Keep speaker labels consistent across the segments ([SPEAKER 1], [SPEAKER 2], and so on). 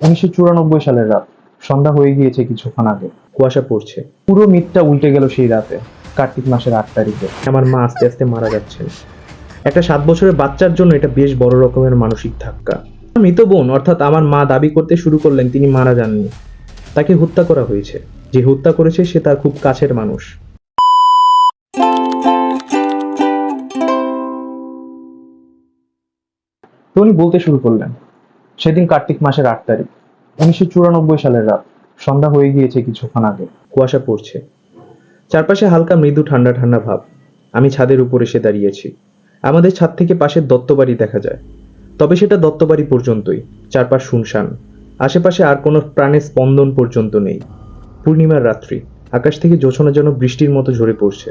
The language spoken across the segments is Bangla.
[SPEAKER 1] উনিশশো চুরানব্বই সালের রাত। সন্ধ্যা হয়ে গিয়েছে কিছুক্ষণ আগে।
[SPEAKER 2] কুয়াশা পড়ছে।
[SPEAKER 1] পুরো মিটটা উল্টে গেল সেই রাতে, কার্তিক মাসের আট তারিখে।
[SPEAKER 2] আমার মা আস্তে আস্তে মারা যাচ্ছেন। একটা সাত বছরের বাচ্চার জন্য এটা বেশ বড় রকমের মানসিক ধাক্কা। মৃত বোন, অর্থাৎ আমার মা দাবি করতে শুরু করলেন, তিনি মারা যাননি। তাকে হত্যা করা হয়েছে। যে হত্যা করেছে, সে তার খুব কাছের মানুষ।
[SPEAKER 1] উনি বলতে শুরু করলেন সেদিন কার্তিক মাসের আট তারিখ, উনিশশো চুরানব্বই সালের রাত। সন্ধ্যা হয়ে গিয়েছে কিছুক্ষণ আগে।
[SPEAKER 2] কুয়াশা পড়ছে। চারপাশে হালকা মৃদু ঠান্ডা ঠান্ডা ভাব। আমি ছাদের উপর এসে দাঁড়িয়েছি। আমাদের ছাদ থেকে পাশের দত্তবাড়ি দেখা যায়। তবে সেটা দত্তবাড়ি পর্যন্তই, চারপাশ শুনশান। আশেপাশে আর কোনো প্রাণের স্পন্দন পর্যন্ত নেই। পূর্ণিমার রাত্রি, আকাশ থেকে জোছনা যেন বৃষ্টির মতো ঝরে পড়ছে।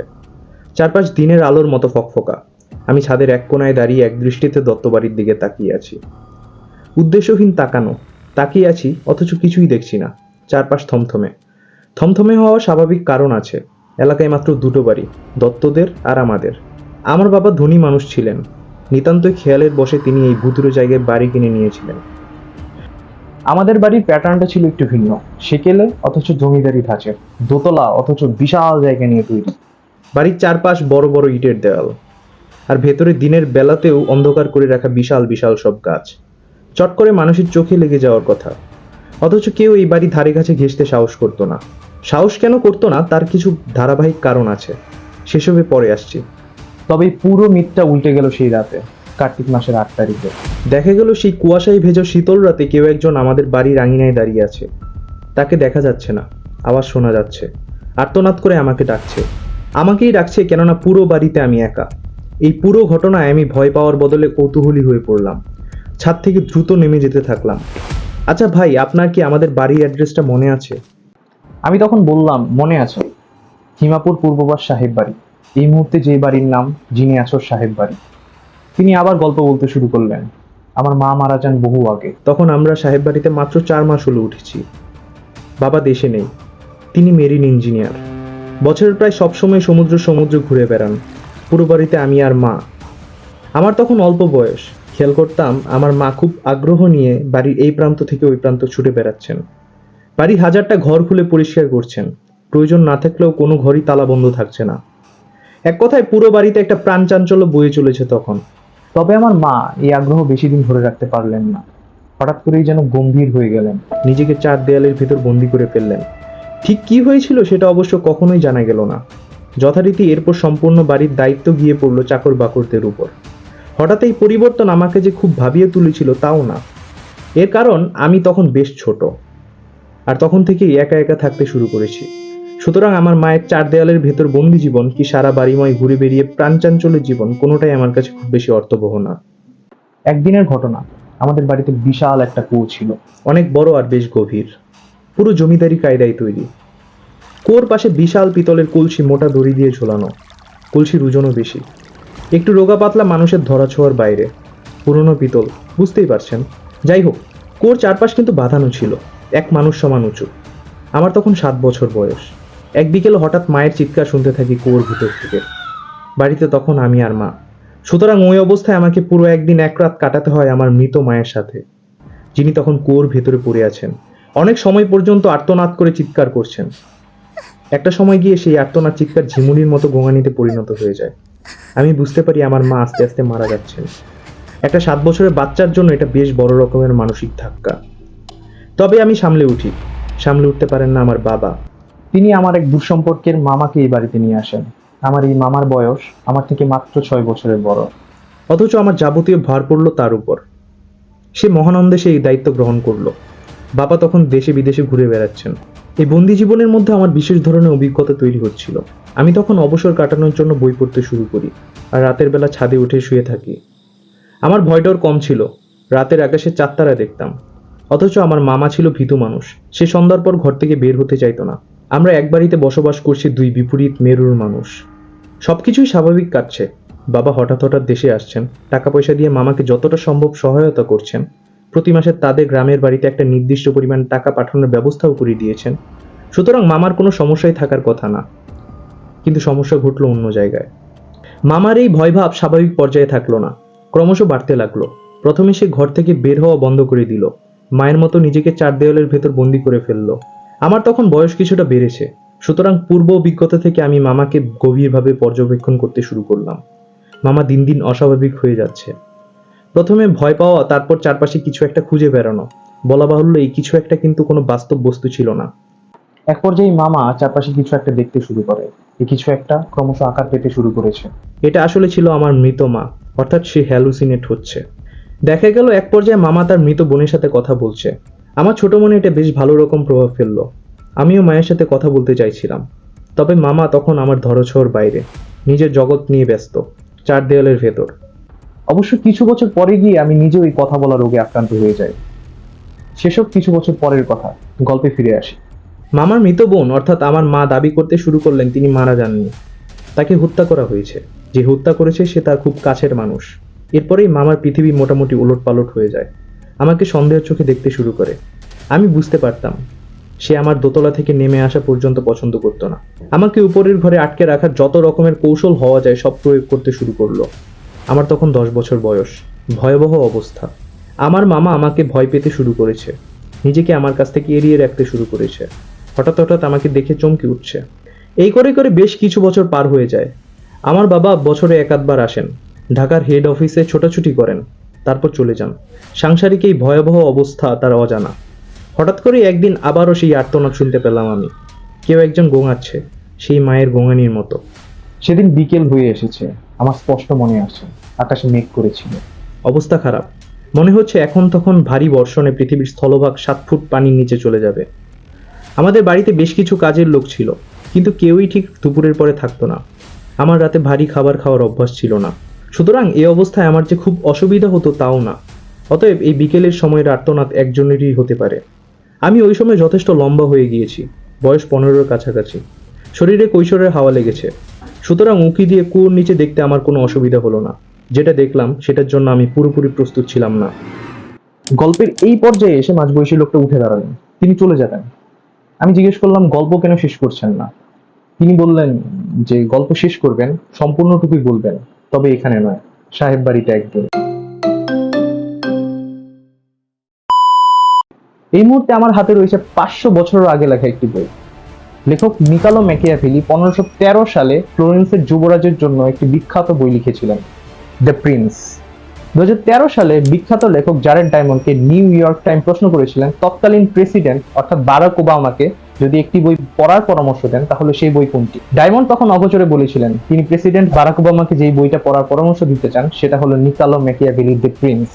[SPEAKER 2] চারপাশ দিনের আলোর মতো ফকফকা। আমি ছাদের এক কোনায় দাঁড়িয়ে এক দৃষ্টিতে দত্তবাড়ির দিকে তাকিয়ে আছি। উদ্দেশ্যহীন তাকানো, তাকিয়ে আছি, অথচ কিছুই দেখছি না, চারপাশ থমথমে। থমথমে হওয়া স্বাভাবিক কারণ আছে, এলাকায় মাত্র দুটো বাড়ি, দত্তদের আর আমাদের। আমার বাবা ধনী মানুষ ছিলেন, নিতান্তই খেয়ালের বসে তিনি এই ভুতুরে জায়গায় বাড়ি কিনে নিয়েছিলেন।
[SPEAKER 1] আমাদের বাড়ির প্যাটার্নটা ছিল একটু ভিন্ন, সেকেলে অথচ জমিদারি ধাঁচের, দোতলা অথচ বিশাল জায়গা নিয়ে তৈরি।
[SPEAKER 2] বাড়ির চারপাশ বড় বড় ইটের দেওয়াল আর ভেতরে দিনের বেলাতেও অন্ধকার করে রাখা বিশাল বিশাল সব গাছ। চট করে মানুষের চোখে লেগে যাওয়ার কথা। অথচ কেউ এই বাড়ি ধারে কাছে ঘেঁষতে সাহস করতো না। সাহস কেন করতো না, তার কিছু ধারাবাহিক কারণ আছে। সেসবে পরে আসছি।
[SPEAKER 1] তবে পুরো মিটটা উল্টে গেল সেই রাতে, কার্তিক মাসের আট তারিখে।
[SPEAKER 2] দেখা গেল সেই কুয়াশায় ভেজো শীতল রাতে কেউ একজন আমাদের বাড়ির আঙিনায় দাঁড়িয়ে আছে। তাকে দেখা যাচ্ছে না, আওয়াজ শোনা যাচ্ছে। আর্তনাদ করে আমাকে ডাকছে। আমাকেই ডাকছে কেননা পুরো বাড়িতে আমি একা। এই পুরো ঘটনায় আমি ভয় পাওয়ার বদলে কৌতূহলী হয়ে পড়লাম। ছাদ থেকে দ্রুত নেমে যেতে থাকলাম। আচ্ছা ভাই আপনার কি আমাদের বাড়ির অ্যাড্রেসটা মনে আছে?
[SPEAKER 1] আমি তখন বললাম মনে আছে। হিমাপুর পূর্ববাস সাহেব বাড়ি। এই মুহূর্তে যে বাড়ির নাম যিনি আসর সাহেব বাড়ি। তিনি আবার গল্প বলতে শুরু করলেন আমার মা মারা যান বহু আগে।
[SPEAKER 2] তখন আমরা সাহেব বাড়িতে মাত্র চার মাস হলো উঠেছি। বাবা দেশে নেই তিনি মেরিন ইঞ্জিনিয়ার। বছরের প্রায় সবসময় সমুদ্র সমুদ্র ঘুরে বেড়ান। পুরো বাড়িতে আমি আর মা। আমার তখন অল্প বয়স। খেয়াল করতাম আমার মা খুব আগ্রহ নিয়ে বাড়ির এই প্রান্ত থেকে ওই প্রান্ত ছুটে বেড়াচ্ছেন। বাড়ি হাজারটা ঘর খুলে পরিষ্কার করছেন। প্রয়োজন না থাকলেও কোনো ঘরই তালা বন্ধ থাকছে না। এক কথায় পুরো বাড়িতে একটা প্রাণ চাঞ্চল্য বয়ে চলেছে তখন।
[SPEAKER 1] তবে আমার মা এই আগ্রহ বেশি দিন ধরে রাখতে পারলেন না। হঠাৎ করেই যেন গম্ভীর হয়ে গেলেন।
[SPEAKER 2] নিজেকে চার দেয়ালের ভেতর বন্দি করে ফেললেন। ঠিক কি হয়েছিল সেটা অবশ্য কখনোই জানা গেল না। যথারীতি এরপর সম্পূর্ণ বাড়ির দায়িত্ব গিয়ে পড়ল চাকর বাকরদের উপর। হঠাৎ এই পরিবর্তন আমাকে যে খুব ভাবিয়ে তুলেছিল তাও না। এর কারণ, আমি তখন বেশ ছোট। আর তখন থেকেই একা একা থাকতে শুরু করেছি। সুতরাং আমার মায়ের চার দেয়ালের ভেতর বন্দি জীবন কি সারা বাড়িময় ঘুরে বেরিয়ে প্রাণচাঞ্চলের জীবন, কোনোটাই আমার কাছে খুব বেশি অর্থবহ না।
[SPEAKER 1] একদিনের ঘটনা, আমাদের বাড়িতে বিশাল একটা কুয়ো ছিল।
[SPEAKER 2] অনেক বড় আর বেশ গভীর। পুরো জমিদারি কায়দায় তৈরি। কুয়োর পাশে বিশাল পিতলের কলসি মোটা দড়ি দিয়ে ঝোলানো। কলসির ওজনও বেশি। একটু রোগা পাতলা মানুষের ধরা ছোঁয়ার বাইরে। পুরনো পিতল, বুঝতেই পারছেন? যাই হোক কুয়োর চারপাশ কিন্তু বাঁধানো ছিল, এক মানুষ সমান উঁচু। আমার তখন সাত বছর বয়স। এক বিকেলে হঠাৎ মায়ের চিৎকার শুনতে থাকি কুয়োর ভিতর থেকে। বাড়িতে তখন আমি আর মা। সুতরাং ওই অবস্থায় আমাকে পুরো একদিন এক রাত কাটাতে হয় আমার মৃত মায়ের সাথে, যিনি তখন কুয়োর ভেতরে পড়ে আছেন। অনেক সময় পর্যন্ত আর্তনাদ করে চিৎকার করছেন। একটা সময় গিয়ে সেই আর্তনাদ চিৎকার ঝিমুনির মতো গোঙানিতে পরিণত হয়ে যায়। আমি বুঝতে পারি আমার মা আস্তে আস্তে মারা যাচ্ছেন। একটা সাত বছরের বাচ্চার জন্য এটা বেশ বড় রকমের মানসিক ধাক্কা। তবে আমি সামলে উঠি। সামলে উঠতে পারেন না আমার বাবা।
[SPEAKER 1] তিনি আমার এক দুঃসম্পর্কের মামাকে এই বাড়িতে নিয়ে আসেন। আমার এই মামার বয়স আমার থেকে মাত্র ছয় বছরের বড়।
[SPEAKER 2] অথচ আমার যাবতীয় ভার পড়ল তার উপর। সে মহানন্দে সেই দায়িত্ব গ্রহণ করল। বাবা তখন দেশে বিদেশে ঘুরে বেড়াচ্ছেন। এই বন্দি জীবনের মধ্যে আমার বিশেষ ধরনের অভিজ্ঞতা তৈরি হচ্ছিল। আমি তখন অবসর কাটানোর জন্য বই পড়তে শুরু করি আর রাতের বেলা ছাদে উঠে শুয়ে থাকি। আমার ভয়ডর কম ছিল। রাতের আকাশে চাঁদতারা দেখতাম। অথচ আমার মামা ছিল ভীতু মানুষ। সে সন্ধ্যার পর ঘর থেকে বের হতে চাইতো না। আমরা এক বাড়িতে বসবাস করছি দুই বিপরীত মেরুর মানুষ। সবকিছুই স্বাভাবিক কাটছে। বাবা হঠাৎ হঠাৎ দেশে আসছেন। টাকা পয়সা দিয়ে মামাকে যতটা সম্ভব সহায়তা করছেন। প্রতি মাসে তাদের গ্রামের বাড়িতে একটা নির্দিষ্ট পরিমাণ টাকা পাঠানোর ব্যবস্থাও করে দিয়েছেন। সুতরাং মামার কোনো সমস্যাই থাকার কথা না। কিন্তু সমস্যা ঘটলো অন্য জায়গায়। মামার এই ভয়ভাব স্বাভাবিক পর্যায়ে থাকল না। ক্রমশ বাড়তে লাগল। প্রথমে সে ঘর থেকে বের হওয়া বন্ধ করে দিল। মায়ের মতো নিজেকে চার দেওয়ালের ভেতর বন্দি করে ফেলল। আমার তখন বয়স কিছুটা বেড়েছে। সুতরাং পূর্ব অভিজ্ঞতা থেকে আমি মামাকে গভীরভাবে পর্যবেক্ষণ করতে শুরু করলাম। মামা দিন দিন অস্বাভাবিক হয়ে যাচ্ছে। প্রথমে ভয় পাওয়া, তারপর চারপাশে কিছু একটা খুঁজে বেড়ানো। বলা বাহুল্য, এই কিছু একটা কিন্তু কোনো বাস্তব বস্তু ছিল না।
[SPEAKER 1] এক পর্যায়ে মামা চারপাশে কিছু একটা দেখতে শুরু করে। কিছু একটা ক্রমশ আকার পেতে শুরু করেছে।
[SPEAKER 2] এটা আসলে ছিল আমার মৃত মা অর্থাৎ সে হ্যালুসিনেট হচ্ছে। দেখা গেল এক পর্যায়ে মামা তার মৃত বোনের সাথে কথা বলছে। আমার ছোট মনে এটা বেশ ভালো রকম প্রভাব ফেলল। আমিও মায়ের সাথে কথা বলতে চাইছিলাম। তবে মামা তখন আমার ধরছোঁয়ার বাইরে নিজের জগৎ নিয়ে ব্যস্ত চার দেওয়ালের ভেতর।
[SPEAKER 1] অবশ্য কিছু বছর পরে গিয়ে আমি নিজেও এই কথা বলা রোগে আক্রান্ত হয়ে যাই। সেসব কিছু বছর পরের কথা গল্পে ফিরে আসি।
[SPEAKER 2] মামার মৃত বোন, অর্থাৎ আমার মা দাবি করতে শুরু করলেন, তিনি মারা যাননি। তাকে হত্যা করা হয়েছে। যে হত্যা করেছে, সে তার খুব কাছের মানুষ। এরপরেই মামার পৃথিবী মোটামুটি উলট পালট হয়ে যায়। আমাকে সন্দেহের চোখে দেখতে শুরু করে। আমি বুঝতে পারতাম, সে আমার দোতলা থেকে নেমে আসা পর্যন্ত পছন্দ করতো না। আমাকে উপরের ঘরে আটকে রাখার যত রকমের কৌশল হওয়া যায়, সব প্রয়োগ করতে শুরু করল। আমার তখন দশ বছর বয়স। ভয়াবহ অবস্থা। আমার মামা আমাকে ভয় পেতে শুরু করেছে। নিজেকে আমার কাছ থেকে এড়িয়ে রাখতে শুরু করেছে। হঠাৎ হঠাৎ আমাকে দেখে চমকে উঠছে। এই করে করে বেশ কিছু বছর পার হয়ে যায়। আমার বাবা বছরে এক আধবার আসেন। ঢাকার হেড অফিসে ছোটাছুটি করেন। তারপর চলে যান। সাংসারিক এই ভয়াবহ অবস্থা তার অজানা। হঠাৎ করে একদিন আবারও সেই আর্তনাদ শুনতে পেলাম আমি। কেউ একজন গোঙাচ্ছে, সেই মায়ের গোঙানির মতো।
[SPEAKER 1] সেদিন বিকেল হয়ে এসেছে। আমার স্পষ্ট মনে আছে, আকাশে মেঘ করেছিল।
[SPEAKER 2] অবস্থা খারাপ। মনে হচ্ছে এখন তখন ভারী বর্ষণে পৃথিবীর স্থলভাগ সাত ফুট পানির নিচে চলে যাবে। আমাদের বাড়িতে বেশ কিছু কাজের লোক ছিল, কিন্তু কেউই ঠিক দুপুরের পরে থাকতো না। আমার রাতে ভারী খাবার খাওয়ার অভ্যাস ছিল না। সুতরাং এই অবস্থায় আমার যে খুব অসুবিধা হতো তাও না। অতএব এই বিকেলের সময়ের আর্তনাদ একজনেরই হতে পারে। আমি ওই সময় যথেষ্ট লম্বা হয়ে গিয়েছি, বয়স পনেরোর কাছাকাছি। শরীরে কৈশোরের হাওয়া লেগেছে। সুতরাং উঁকি দিয়ে কুয়োর নিচে দেখতে আমার কোনো অসুবিধা হলো না। যেটা দেখলাম, সেটার জন্য আমি পুরোপুরি প্রস্তুত ছিলাম না।
[SPEAKER 1] গল্পের এই পর্যায়ে এসে মাঝবয়সী লোকটা উঠে দাঁড়ালেন। তিনি চলে যাবেন। আমি জিজ্ঞেস করলাম, গল্প কেন শেষ করছেন না? তিনি বললেন, যে গল্প শেষ করবেন সম্পূর্ণটুকুই বলবেন, তবে এখানে নয়, সাহেব বাড়িতে একদিন এই মুহূর্তে আমার হাতে রয়েছে পাঁচশো বছরের আগে লেখা একটি বই। লেখক নিকালো ম্যাকিয়াভেলি পনেরোশো তেরো সালে ফ্লোরেন্সের যুবরাজের জন্য একটি বিখ্যাত বই লিখেছিলেন, দ্য প্রিন্স। দু হাজার তেরো সালে বিখ্যাত লেখক জারেড ডায়মন্ডকে নিউ ইয়র্ক টাইম প্রশ্ন করেছিলেন, তৎকালীন প্রেসিডেন্ট অর্থাৎ বারাক ওবামাকে যদি একটি বই পড়ার পরামর্শ দেন, তাহলে সেই বই কোনটি? ডায়মন্ড তখন অগোচরে বলেছিলেন, তিনি প্রেসিডেন্ট বারাক ওবামাকে যেই বইটা পড়ার পরামর্শ দিতে চান, সেটা হলো নিকালো ম্যাকিয়াভেলি দ্য প্রিন্স।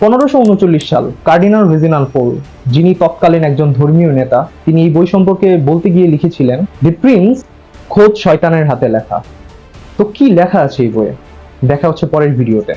[SPEAKER 1] পনেরোশো উনচল্লিশ সাল, কার্ডিনাল রেজিনাল পোল, যিনি তৎকালীন একজন ধর্মীয় নেতা, তিনি এই বই সম্পর্কে বলতে গিয়ে লিখেছিলেন দি প্রিন্স খোদ শয়তানের হাতে লেখা। তো কি লেখা আছে এই বইয়ে? দেখা হচ্ছে পরের ভিডিওতে।